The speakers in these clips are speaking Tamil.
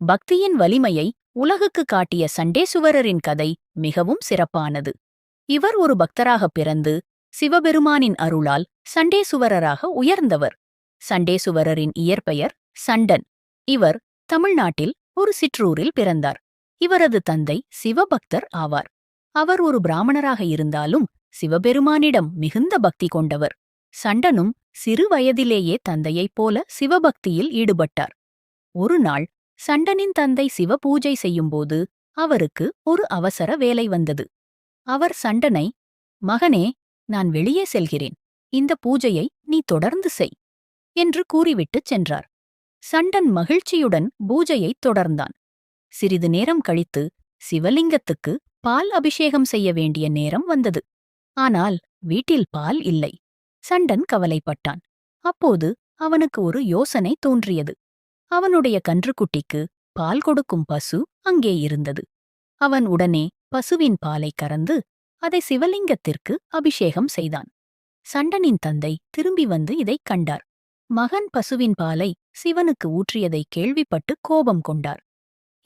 பக்தியின் வலிமையை உலகுக்கு காட்டிய சண்டேசுவரரின் கதை மிகவும் சிறப்பானது. இவர் ஒரு பக்தராக பிறந்து சிவபெருமானின் அருளால் சண்டேசுவரராக உயர்ந்தவர். சண்டேசுவரரின் இயற்பெயர் சண்டன். இவர் தமிழ்நாட்டில் ஒரு சிற்றூரில் பிறந்தார். இவரது தந்தை சிவபக்தர் ஆவார். அவர் ஒரு பிராமணராக இருந்தாலும் சிவபெருமானிடம் மிகுந்த பக்தி கொண்டவர். சண்டனும் சிறு வயதிலேயே தந்தையைப் போல சிவபக்தியில் ஈடுபட்டார். ஒரு நாள் சண்டனின் தந்தை சிவ பூஜை செய்யும்போது அவருக்கு ஒரு அவசர வேலை வந்தது. அவர் சண்டனை மகனே நான் வெளியே செல்கிறேன். இந்த பூஜையை நீ தொடர்ந்து செய் என்று கூறிவிட்டுச் சென்றார். சண்டன் மகிழ்ச்சியுடன் பூஜையைத் தொடர்ந்தான். சிறிது நேரம் கழித்து சிவலிங்கத்துக்கு பால் அபிஷேகம் செய்ய வேண்டிய நேரம் வந்தது. ஆனால் வீட்டில் பால் இல்லை. சண்டன் கவலைப்பட்டான். அப்போது அவனுக்கு ஒரு யோசனை தோன்றியது. அவனுடைய கன்றுக்குட்டிக்கு பால் கொடுக்கும் பசு அங்கே இருந்தது. அவன் உடனே பசுவின் பாலை கறந்து அதை சிவலிங்கத்திற்கு அபிஷேகம் செய்தான். சண்டனின் தந்தை திரும்பி வந்து இதைக் கண்டார். மகன் பசுவின் பாலை சிவனுக்கு ஊற்றியதை கேள்விப்பட்டு கோபம் கொண்டார்.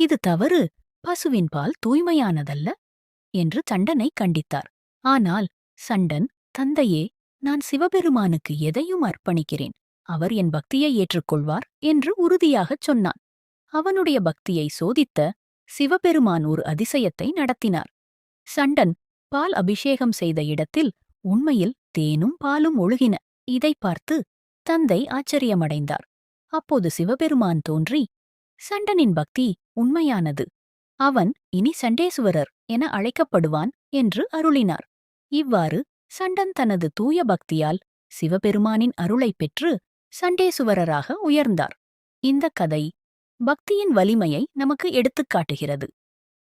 இது தவறு பசுவின் பால் தூய்மையானதல்ல என்று சண்டனை கண்டித்தார். ஆனால் சண்டன் தந்தையே நான் சிவபெருமானுக்கு எதையும் அர்ப்பணிக்கிறேன். அவர் என் பக்தியை ஏற்றுக்கொள்வார் என்று உறுதியாகச் சொன்னான். அவனுடைய பக்தியை சோதித்த சிவபெருமான் ஒரு அதிசயத்தை நடத்தினார். சண்டன் பால் அபிஷேகம் செய்த இடத்தில் உண்மையில் தேனும் பாலும் ஒழுகின. இதைப் பார்த்து தந்தை ஆச்சரியமடைந்தார். அப்போது சிவபெருமான் தோன்றி சண்டனின் பக்தி உண்மையானது. அவன் இனி சண்டேசுவரர் என அழைக்கப்படுவான் என்று அருளினார். இவ்வாறு சண்டன் தனது தூய பக்தியால் சிவபெருமானின் அருளைப் பெற்று சண்டேசுவரராக உயர்ந்தார். இந்த கதை பக்தியின் வலிமையை நமக்கு எடுத்துக்காட்டுகிறது